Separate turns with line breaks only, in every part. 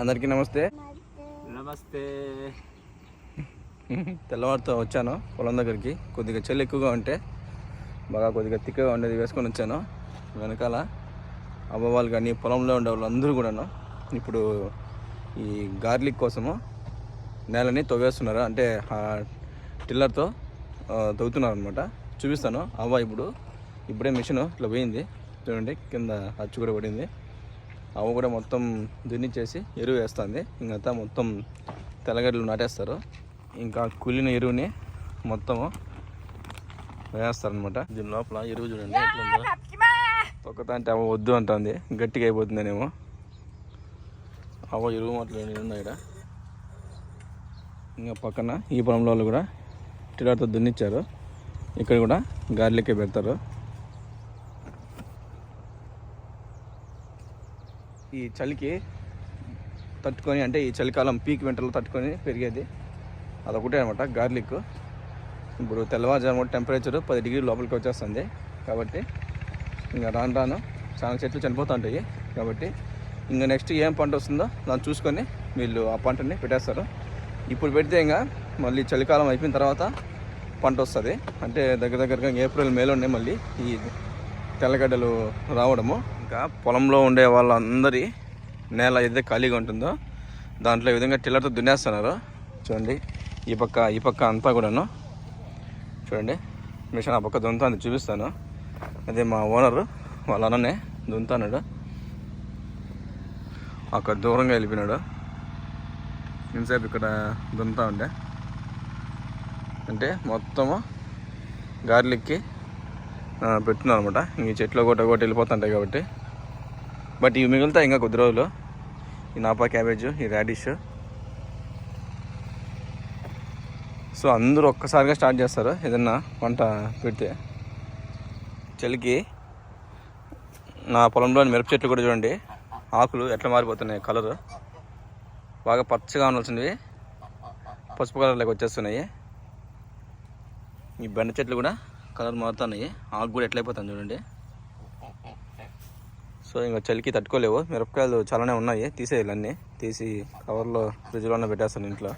అందరికీ నమస్తే.
నమస్తే.
తెల్లవారితో వచ్చాను పొలం దగ్గరికి. కొద్దిగా చలి ఎక్కువగా ఉంటే బాగా కొద్దిగా తిక్కగా ఉండేది వేసుకొని వచ్చాను. వెనకాల అవ్వవాళ్ళు కానీ పొలంలో ఉండే వాళ్ళందరూ కూడాను ఇప్పుడు ఈ గార్లిక్ కోసము నేలని తవ్వేస్తున్నారు? అంటే ఆ టిల్లర్తో తవ్వుతున్నారు అనమాట చూపిస్తాను. అవ్వ ఇప్పుడు ఇప్పుడే మిషన్ ఇట్లా పోయింది. చూడండి కింద అచ్చు కూడా పడింది. అవ్వ కూడా మొత్తం దున్నిచ్చేసి ఎరువు వేస్తుంది. ఇంకంతా మొత్తం తెల్లగడ్డలు నాటేస్తారు. ఇంకా కుళ్ళిన ఎరువుని మొత్తము వేస్తారనమాట దీని లోపల ఎరువు చూడండి ఎట్లుందో అంటే అవ్వ వద్దు అంటుంది. గట్టిగా అయిపోతుందనేమో. అవ్వ ఎరువు మాటలు ఉన్నాయి ఇక్కడ. ఇంకా పక్కన ఈ పొలంలో కూడా టిలర్తో దున్నిచ్చారు. ఇక్కడ కూడా గార్లికే పెడతారు. ఈ చలికి తట్టుకొని అంటే ఈ చలికాలం పీక్ వింటర్లో తట్టుకొని పెరిగేది. అదొకటే అనమాట గార్లిక్. ఇప్పుడు తెల్లవారుజాము టెంపరేచర్ పది డిగ్రీ లోపలికి వచ్చేస్తుంది. కాబట్టి ఇంకా రాను రాను చాలా చెట్లు చనిపోతుంటాయి కాబట్టి ఇంకా నెక్స్ట్ ఏం పంట వస్తుందో దాన్ని చూసుకొని వీళ్ళు ఆ పంటని పెట్టేస్తారు. ఇప్పుడు పెడితే ఇంకా మళ్ళీ చలికాలం అయిపోయిన తర్వాత పంట వస్తుంది. అంటే దగ్గర దగ్గరగా ఏప్రిల్ మేలోనే మళ్ళీ ఈ తెల్లగడ్డలు రావడము. ఇంకా పొలంలో ఉండే వాళ్ళందరి నేల ఏదైతే ఖాళీగా ఉంటుందో దాంట్లో ఈ విధంగా టిల్లర్తో దున్నేస్తున్నారు. చూడండి ఈ పక్క ఈ పక్క అంతా కూడాను. చూడండి మిషన్ ఆ పక్క దున్నుతుంది చూపిస్తాను. అదే మా ఓనరు వాళ్ళ అన్ననే దున్నుతున్నాడు అక్కడ దూరంగా వెళ్ళిపోయినాడు. ఇంతసేపు ఇక్కడ దున్నుతా ఉండే. అంటే మొత్తము గార్లిక్కి పెట్టున్నాను అనమాట ఈ చెట్లు ఒకటి ఒకటి వెళ్ళిపోతుంటాయి కాబట్టి. బట్ ఇవి మిగులుతాయి ఇంకా కొద్ది రోజులు. ఈ నాపా క్యాబేజ్ ఈ రాడిష్. సో అందరూ ఒక్కసారిగా స్టార్ట్ చేస్తారు ఏదన్నా పంట పెడితే. చలికి నా పొలంలోని మిరప చెట్లు కూడా చూడండి. ఆకులు ఎట్లా మారిపోతున్నాయి కలర్. బాగా పచ్చగా ఉండాల్సినవి పసుపు కలర్లోకి వచ్చేస్తున్నాయి. ఈ బెండ చెట్లు కూడా కలర్ మారుతున్నాయి. ఆకు కూడా ఎట్లయిపోతుంది చూడండి. సో ఇంకా చలికి తట్టుకోలేవు. మిరపకాయలు చాలానే ఉన్నాయి. తీసేయాలి అన్నీ. తీసి కవర్లో ఫ్రిడ్జ్లోనే పెట్టేస్తాను ఇంట్లో.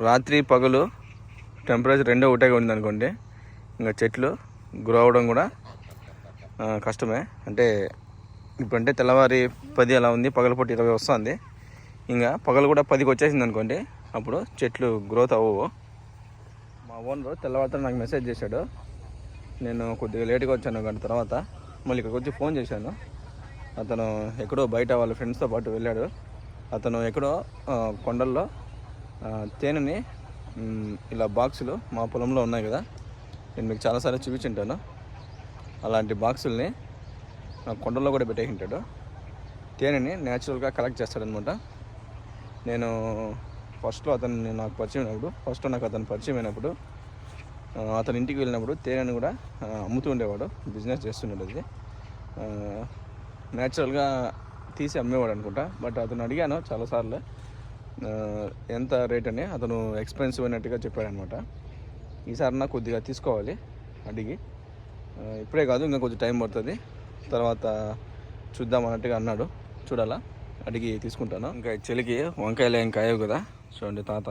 రాత్రి పగలు టెంపరేచర్ రెండో ఒకటే ఉంది అనుకోండి. ఇంకా చెట్లు గ్రో అవ్వడం కూడా కష్టమే. అంటే ఇప్పుడంటే తెల్లవారి పది అలా ఉంది. పగలపూట ఇరవై వస్తుంది. ఇంకా పగలు కూడా పదికి వచ్చేసింది అనుకోండి. అప్పుడు చెట్లు గ్రోత్ అవ్వవు. మా ఓనరు తెల్లవారితో నాకు మెసేజ్ చేశాడు. నేను కొద్దిగా లేట్గా వచ్చాను గంట తర్వాత. మళ్ళీ ఇక్కడికి వచ్చి ఫోన్ చేశాను. అతను ఎక్కడో బయట వాళ్ళ ఫ్రెండ్స్తో పాటు వెళ్ళాడు. అతను ఎక్కడో కొండల్లో తేనెని ఇలా బాక్సులు మా పొలంలో ఉన్నాయి కదా. నేను మీకు చాలాసార్లు చూపించుంటాను. అలాంటి బాక్సుల్ని కొండల్లో కూడా పెట్టేసి ఉంటాడు తేనెని న్యాచురల్గా కలెక్ట్ చేస్తాడనమాట నేను ఫస్ట్లో అతను నాకు పరిచయం అయినప్పుడు ఫస్ట్ నాకు అతను పరిచయం అయినప్పుడు అతని ఇంటికి వెళ్ళినప్పుడు తేనెను కూడా అమ్ముతూ ఉండేవాడు బిజినెస్ చేస్తుండేది. అది న్యాచురల్గా తీసి అమ్మేవాడు అనుకుంటా బట్ అతను అడిగాను చాలాసార్లు ఎంత రేట్ అని అతను ఎక్స్పెన్సివ్ అయినట్టుగా చెప్పాడనమాట. ఈసారి నాకు కొద్దిగా తీసుకోవాలి అడిగి. ఇప్పుడే కాదు ఇంకా కొంచెం టైం పడుతుంది తర్వాత చూద్దాం అన్నట్టుగా అన్నాడు చూడాలా అడిగి తీసుకుంటాను. ఇంకా చెలికి వంకాయలు ఏం కాయవు కదా చూడండి తాత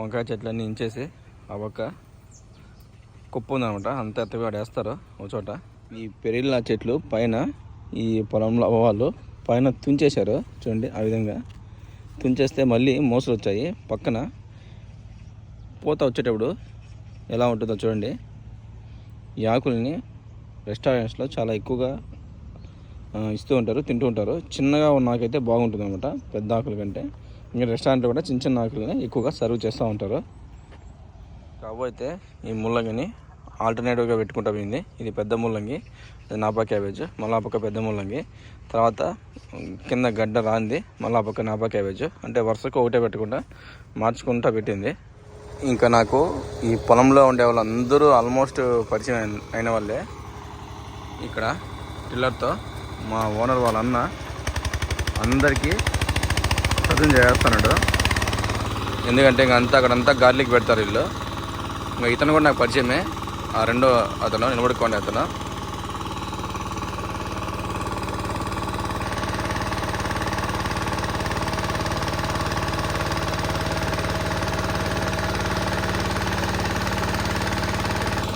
వంకాయ చెట్లన్నీ ఇంచేసి ఆ పక్క కుప్ప ఉందనమాట అంత ఎత్తగా వేస్తారు ఒక చోట. ఈ పెరిళ్ళ చెట్లు పైన ఈ పొలంలో వాళ్ళు పైన తుంచేశారు. చూడండి ఆ విధంగా. తుంచేస్తే మళ్ళీ మోసలు వచ్చాయి. పక్కన పూత వచ్చేటప్పుడు ఎలా ఉంటుందో చూడండి. ఈ ఆకుల్ని రెస్టారెంట్స్లో చాలా ఎక్కువగా ఇస్తూ ఉంటారు తింటూ ఉంటారు. చిన్నగా ఉన్న ఆకైతే బాగుంటుంది అనమాట పెద్ద ఆకుల కంటే. ఇంకా రెస్టారెంట్లో కూడా చిన్న చిన్న ఆకులని ఎక్కువగా సర్వ్ చేస్తూ ఉంటారు. కాబోతే ఈ ముళ్ళగని ఆల్టర్నేటివ్గా పెట్టుకుంటా పోయింది. ఇది పెద్ద ముల్లంగి అది నాపా క్యాబేజ్ మళ్ళా పక్క పెద్ద ముల్లంగి. తర్వాత కింద గడ్డ రాంది మళ్ళా పక్క నాపా క్యాబేజ్. అంటే వరుసకు ఒకటే పెట్టకుండా మార్చుకుంటా పెట్టింది. ఇంకా నాకు ఈ పొలంలో ఉండే వాళ్ళందరూ ఆల్మోస్ట్ పరిచయం అయిన- వాళ్ళే. ఇక్కడ టిల్లర్తో మా ఓనర్ వాళ్ళ అన్న అందరికీ సజన్ చేస్తున్నాడు ఎందుకంటే ఇంకా అంతా అక్కడంతా గార్లిక్ పెడతారు వీళ్ళు. ఇంకా ఇతను కూడా నాకు పరిచయమే. ఆ రెండో అతను నిలబడుకోండి అతను.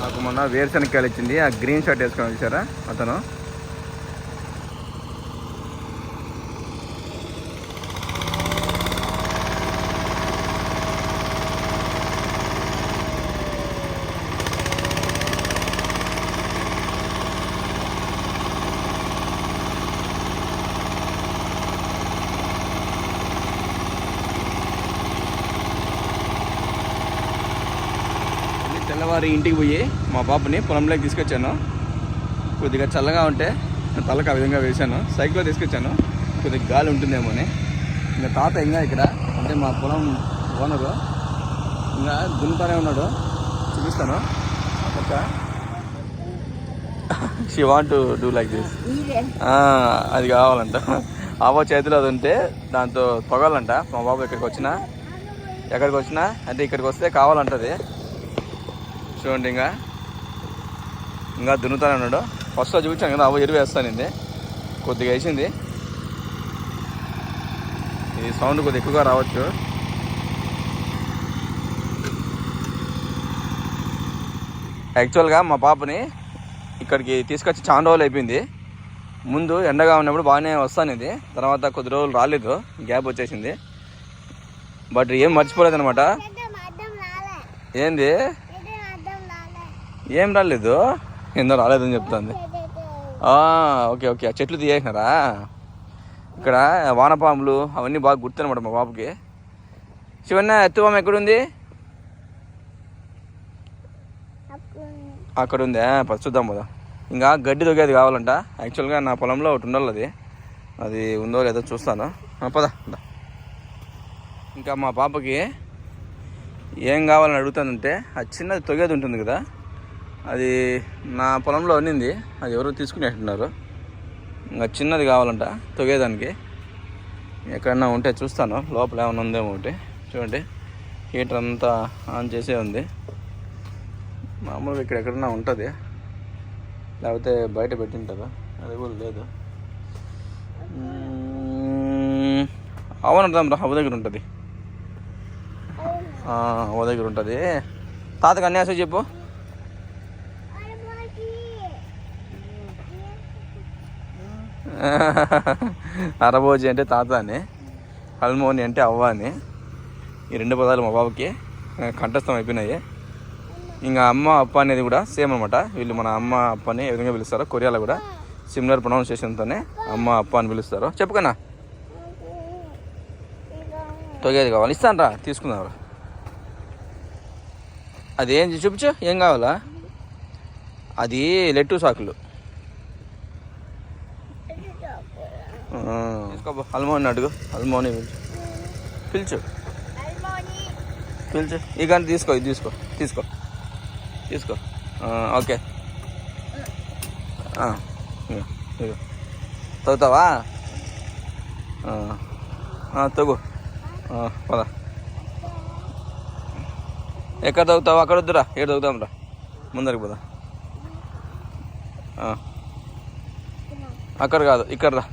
నాకు మొన్న వేరుశనగకాయలు ఇచ్చింది. ఆ గ్రీన్ షర్ట్ వేసుకొని వచ్చారా అతను? తెల్లవారి ఇంటికి పోయి మా పాపని పొలంలోకి తీసుకొచ్చాను. కొద్దిగా చల్లగా ఉంటే తలకు ఆ విధంగా వేశాను. సైకిల్లో తీసుకొచ్చాను. కొద్దిగా గాలి ఉంటుందేమో అని ఇంకా తాత ఇంకా ఇక్కడ అంటే మా పొలం ఓనరు ఇంకా దున్నుతానే ఉన్నాడు. చూపిస్తాను. ఒక she want do like this అది కావాలంట. ఆవో చేతిలో అది ఉంటే దాంతో పొగాలంట మా బాబు ఇక్కడికి వచ్చినా ఎక్కడికి వచ్చినా అంటే ఇక్కడికి వస్తే కావాలంటది. చూడండి ఇంకా. ఇంకా దున్నుతానే ఉన్నాడు. ఫస్ట్ చూపించాను కదా అవ్వ ఎరువు వేస్తానండి కొద్దిగా వేసింది. ఈ సౌండ్ కొద్దిగా ఎక్కువగా రావచ్చు. యాక్చువల్గా మా పాపని ఇక్కడికి తీసుకొచ్చి చాలా రోజులు అయిపోయింది. ముందు ఎండగా ఉన్నప్పుడు బాగానే వస్తాను ఇది తర్వాత కొద్ది రోజులు రాలేదు. గ్యాప్ వచ్చేసింది. బట్ ఏం మర్చిపోలేదు అనమాట ఏంది? ఏం రాలేదు? ఏందో రాలేదని చెప్తుంది. Okay okay. ఆ చెట్లు తీయేసినారా? ఇక్కడ వానపాములు అవన్నీ బాగా గుర్తునమాట మా బాబుకి. శివన్న ఎత్తుపాము ఎక్కడుంది? అక్కడ ఉందా పది చూద్దాం పోదా. ఇంకా గడ్డి దొగేది కావాలంట. యాక్చువల్గా నా పొలంలో ఒకటి ఉండాలి అది అది ఉందో లేదో చూస్తాను. పదా. ఇంకా మా పాపకి ఏం కావాలని అడుగుతానంటే ఆ చిన్నది తొగేది ఉంటుంది కదా అది నా పొలంలో ఉన్నింది అది ఎవరో తీసుకునేట్టున్నారు. ఇంకా చిన్నది కావాలంట తొగేదానికి. ఎక్కడన్నా ఉంటే చూస్తాను. లోపల ఏమైనా ఉందేమో ఒకటి. చూడండి. హీటర్ అంతా ఆన్ చేసే ఉంది. మామూలుగా ఇక్కడ ఎక్కడన్నా ఉంటుంది. లేకపోతే బయట పెట్టింటారు? అది కూడా లేదు. మ్మ్. అవునంటాం రా అవ్వ దగ్గర ఉంటుంది. ఆ, అవ్వ దగ్గర ఉంటుంది. తాతకు అన్యాసం చెప్పు. అరబోజీ అంటే తాత అని హల్మోని అంటే అవ్వ అని ఈ రెండు పదాలు మా బాబుకి కంఠస్థం అయిపోయినాయి. ఇంకా అమ్మ అప్ప అనేది కూడా సేమ్ అనమాట వీళ్ళు మన అమ్మ అప్పని ఏ విధంగా పిలుస్తారో కొరియాలో కూడా సిమిలర్ ప్రొనౌన్సియేషన్తోనే అమ్మ అప్ప అని పిలుస్తారు. చెప్పుకన్నా తొగేది కావాలి. ఇస్తాను రా తీసుకుందాం అది ఏం చూపించు ఏం కావాలా? అది లెట్టు సాకులు. తీసుకోబో హల్మోని అడుగు. హల్మోని పిలిచు. పిలిచు. పిలిచు. ఈ కానీ తీసుకో ఇది తీసుకో తీసుకో. తీసుకో. ఓకే. ఆ, ఇగో, తగ్గుతావా పద. ఎక్కడ తగ్గుతావు అక్కడ వద్దురా. ఏడు తగ్గుతాం రా? ముందరికి పోదా. అక్కడ కాదు ఇక్కడ రా.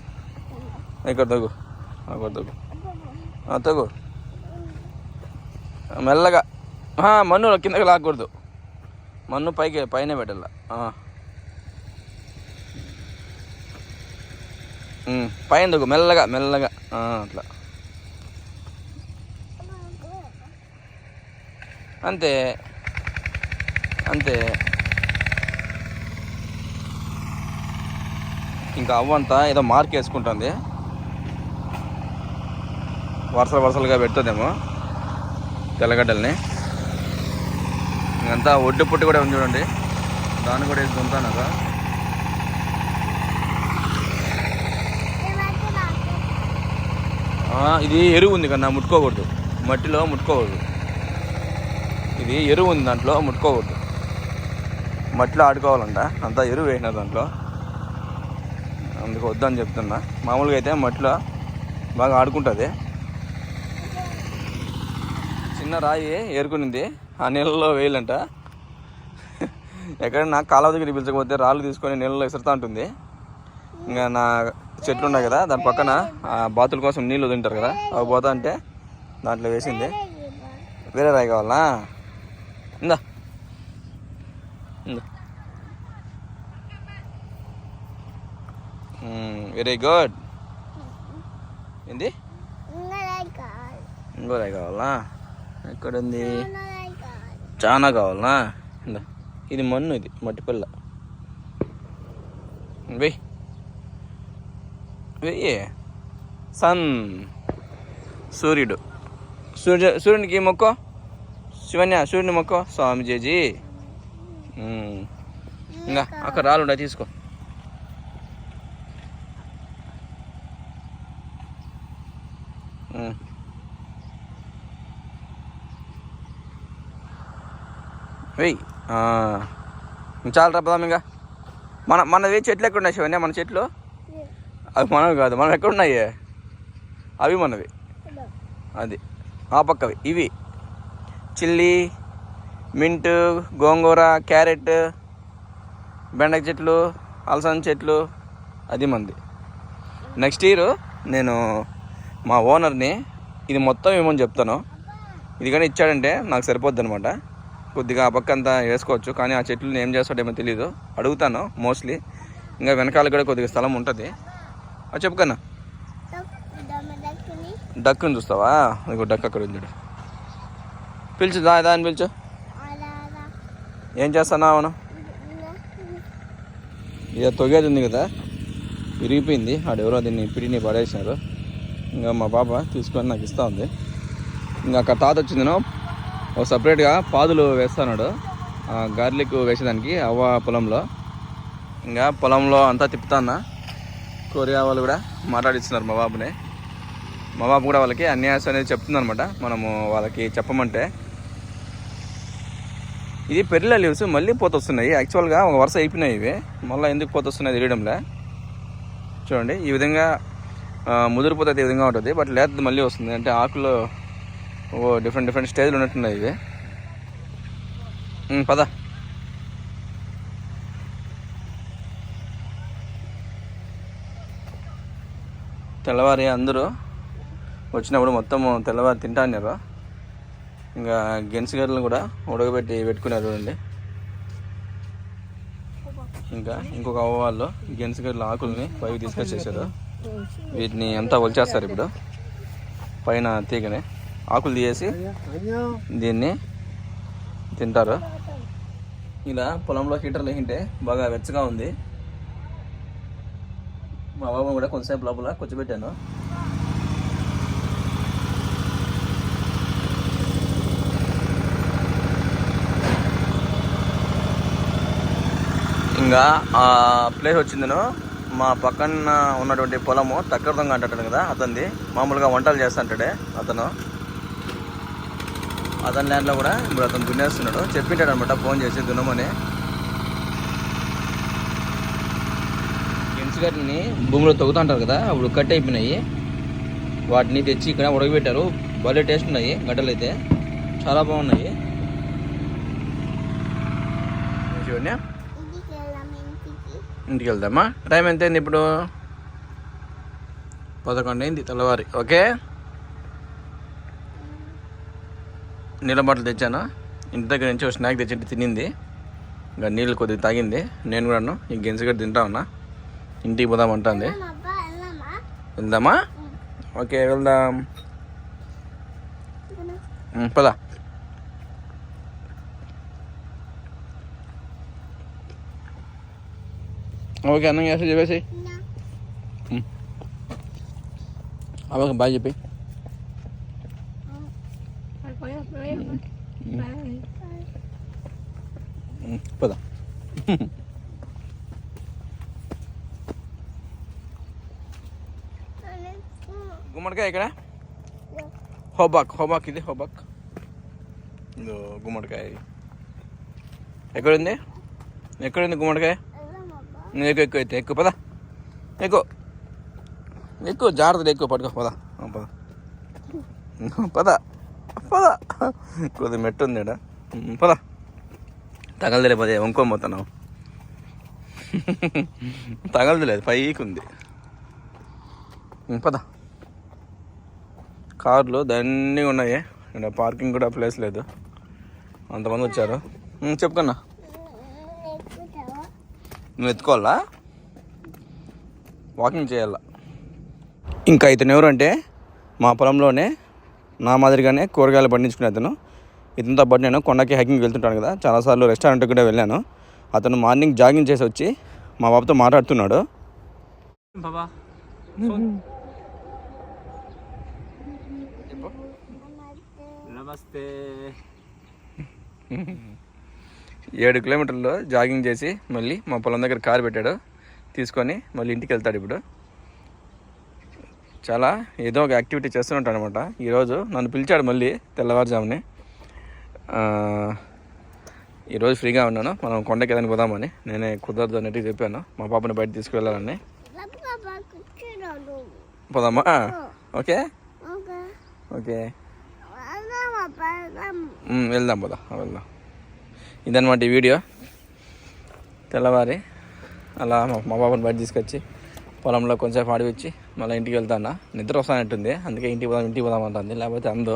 ఇక్కడ తగు అక్కడ తగ్గు. తగు తగ్గు. మెల్లగా. మన్ను కిందకి లాక్కూడదు. మన్ను పైకి పైన పెట్టాల. పైన తగ్గు. మెల్లగా మెల్లగా. అట్లా. అంతే. అంతే. ఇంకా అవ్వంతా ఏదో మార్క్ వేసుకుంటుంది. వరుసలు వరుసలుగా పెడుతుందేమో తెల్లగడ్డల్ని. ఇంకంతా ఒడ్డు పుట్టి కూడా ఉంది చూడండి. దాన్ని కూడా వేసి దుంతాను కదా ఇది ఎరువు ఉంది కన్నా ముట్టుకోకూడదు. మట్టిలో ముట్టుకోకూడదు. ఇది ఎరువు ఉంది దాంట్లో ముట్టుకోకూడదు. మట్టిలో ఆడుకోవాలంట. అంతా ఎరువు వేసినారు దాంట్లో. అందుకు వద్దని చెప్తున్నా. మామూలుగా అయితే మట్టిలో బాగా ఆడుకుంటుంది. చిన్న రాయి ఏరుకునింది. ఆ నీళ్ళలో వేయాలంట. ఎక్కడైనా కాలువ దగ్గర పిలిచకపోతే రాళ్ళు తీసుకొని నీళ్ళలో విసురుతూ ఉంటుంది. ఇంకా నా చెట్లు ఉన్నాయి కదా దాని పక్కన ఆ బాతుల కోసం నీళ్ళు వదిలింటారు కదా అవి పోతా అంటే దాంట్లో వేసింది. వేరే రాయి కావాలా ఇందా. Very good. ఏంది? ఇంకో రాయి కావాలా.
ఇంగరాయి కాదు
చాలా కావాలా ఇందా. మన్ను ఇది మట్టి పిల్ల. వెయ్యి వెయ్యి. సన్. సూర్యుడు. సూర్య సూర్యునికి మొక్కో? శివన్య సూర్యుని మొక్కో? స్వామి జేజీ ఉమ్. ఇంకా అక్కడ రాళ్ళు తీసుకో. ఉమ్. వెయ్యి చాలా రప్పదాం ఇంకా? మన మనవి చెట్లు ఎక్కడ ఉన్నాయి శివన్య? మన చెట్లు? అవి మనవి కాదు. మనం ఎక్కడ ఉన్నాయి? అవి మనవి. అది. ఆ పక్కవి. ఇవి. చిల్లీ మింట్ గోంగూర క్యారెట్ బెండక చెట్లు అలసంద చెట్లు అది మంది. నెక్స్ట్ ఇయర్ నేను మా ఓనర్ని ఇది మొత్తం ఏమని చెప్తాను. ఇది కానీ ఇచ్చాడంటే నాకు సరిపోద్ది అనమాట కొద్దిగా ఆ పక్క అంతా వేసుకోవచ్చు. కానీ ఆ చెట్లు ఏం చేస్తాడేమో తెలియదు అడుగుతాను మోస్ట్లీ ఇంకా వెనకాల కూడా కొద్దిగా స్థలం ఉంటుంది. అది చెప్పుకన్నా
దమ్మదక్కుని
డక్కుని చూస్తావా? ఇంకో డక్ అక్కడ ఉంది పిలుచు దా దాన్ని పిలుచు. ఏం చేస్తానా అవును? ఇక తొగేది ఉంది కదా. విరిగిపోయింది. ఆడెవరో దీన్ని పిడిని పడేసినారు. ఇంకా మా పాప తీసుకొని నాకు ఇస్తూ ఉంది. ఇంకా అక్కడ తాత వచ్చిందినో సపరేట్గా పాదులు వేస్తున్నాడు గార్లిక్ వేసేదానికి అవ్వ పొలంలో. ఇంకా పొలంలో అంతా తిప్పుతాన్న. కొరియా వాళ్ళు కూడా మాట్లాడిస్తున్నారు మా బాబుని. మా బాబు కూడా వాళ్ళకి అన్యాసం అనేది చెప్తుందనమాట మనము వాళ్ళకి చెప్పమంటే. ఇది పెరిల లీవ్స్ మళ్ళీ పోతొస్తున్నాయి. యాక్చువల్గా ఒక వరుస అయిపోయినాయి ఇవి. మళ్ళీ ఎందుకు పోతొస్తున్నాయి తెలియడంలే. చూడండి ఈ విధంగా ముదిరిపోతే ఈ విధంగా ఉంటుంది. బట్ లేదు మళ్ళీ వస్తుంది. అంటే ఆకులు ఓ డిఫరెంట్ డిఫరెంట్ స్టేజ్లు ఉన్నట్టున్నాయి ఇవి. పద. తెల్లవారి అందరూ వచ్చినప్పుడు మొత్తం తెల్లవారి తింటా అన్నారు. ఇంకా గెన్స్ కూడా ఉడకబెట్టి పెట్టుకున్నారు చూడండి. ఇంకా ఇంకొక అవ్వ వాళ్ళు గెన్స్ గర్రెల ఆకుల్ని పైకి తీసుకొచ్చేసారు. వీటిని అంతా వచ్చేస్తారు ఇప్పుడు. పైన తీగని. ఆకులు తీసేసి దీన్ని తింటారు. ఇలా పొలంలో హీటర్లు వేసింటే బాగా వెచ్చగా ఉంది. మా బాబు కూడా కొంతసేపు లోపల కూర్చోబెట్టాను. ఇంకా ఆ ప్లేస్ వచ్చిందను. మా పక్కన ఉన్నటువంటి పొలము తక్కరదొంగ అంటాడు కదా అతనిది. మామూలుగా వంటలు చేస్తుంటాడే అతను. అతని ల్యాండ్లో కూడా ఇప్పుడు అతను దున్నేస్తున్నాడు చెప్పింటాడు అనమాట ఫోన్ చేసి దున్నమని. గెంచుగడ్డని భూమిలో తొగుతుంటారు కదా అప్పుడు కట్ అయిపోయినాయి. వాటిని తెచ్చి ఇక్కడ ఉడకబెట్టారు. భలే టేస్ట్ ఉన్నాయి గడ్డలు అయితే. చాలా బాగున్నాయి. చూడండి.
ఇంటికి ఇంటికి
వెళ్దామా? టైం ఎంత అయింది ఇప్పుడు? పదకొండు అయింది తెల్లవారి. ఓకే? నీళ్ళ బాటలు తెచ్చాను. ఇంటి దగ్గర నుంచి ఒక స్నాక్ తెచ్చి తినింది. ఇంకా నీళ్ళు కొద్దిగా తాగింది. నేను కూడాను ఈ గెంజగడ్డ తింటా ఉన్నా. ఇంటికి పోదాం అంటుంది.
వెళ్దామా?
ఓకే వెళ్దాం. పద. ఓకే అన్నం చేస్తా చెప్పేసి. అవ్వక బాగా చెప్పి. పద గుమ్మడికాయ ఇక్కడ హోబాక్ హోబాక్ ఇది హోబాక్ గుమ్మడికాయ ఎక్కడుంది ఎక్కడుంది గుమ్మడికాయ ఎక్కువ ఎక్కువ అయితే ఎక్కువ పద ఎక్కువ ఎక్కువ జాగ్రత్తగా ఎక్కువ పట్టుకో పద పద పద పద. కొద్దిగా మెట్టు ఉంది ఈడ. పద. తగలదలే పదే వంకోం పోతున్నావు. తగలదలేదు పైకి ఉంది. పద. కార్లు దండిగా ఉన్నాయి. ఇక్కడ పార్కింగ్ కూడా ప్లేస్ లేదు. అంతమంది వచ్చారు. చెప్పుకున్నా. నువ్వు ఎత్తుకోవాలా? వాకింగ్ చేయాలా? ఇంకా ఇతను ఎవరంటే మా పొలంలోనే నా మాదిరిగానే కూరగాయలు పండించుకునే అతను. ఇతనితో పాటు నేను కొండకి హైకింగ్ వెళ్తుంటాను కదా. చాలాసార్లు రెస్టారెంట్కి కూడా వెళ్ళాను. అతను మార్నింగ్ జాగింగ్ చేసి వచ్చి మా బాబుతో మాట్లాడుతున్నాడు.
నమస్తే.
ఏడు కిలోమీటర్లు జాగింగ్ చేసి మళ్ళీ మా పొలం దగ్గర కారు పెట్టాడు. తీసుకొని మళ్ళీ ఇంటికి వెళ్తాడు ఇప్పుడు. చాలా ఏదో ఒక యాక్టివిటీ చేస్తుంటాడు అనమాట ఈరోజు నన్ను పిలిచాడు మళ్ళీ తెల్లవారుజాముని. ఈరోజు ఫ్రీగా ఉన్నాను. మనం కొండకి ఏదైనా పోదామని. నేనే కుదరదు అన్నట్టు చెప్పాను. మా పాపని బయట తీసుకువెళ్ళాలని. పోదామా? ఓకే?
ఓకే. వెళ్దాం వెళ్దాం
పోదా. వెళ్దాం. ఇదన్నమాట ఈ వీడియో. తెల్లవారి. అలా మా మా బయట తీసుకొచ్చి పొలంలో కొంచెంసేపు ఆడిపించి మళ్ళీ ఇంటికి వెళ్తాను. నిద్ర వస్తానంటుంది అందుకే ఇంటికి పోదాం ఇంటికి పోదాం అంటుంది. లేకపోతే అందో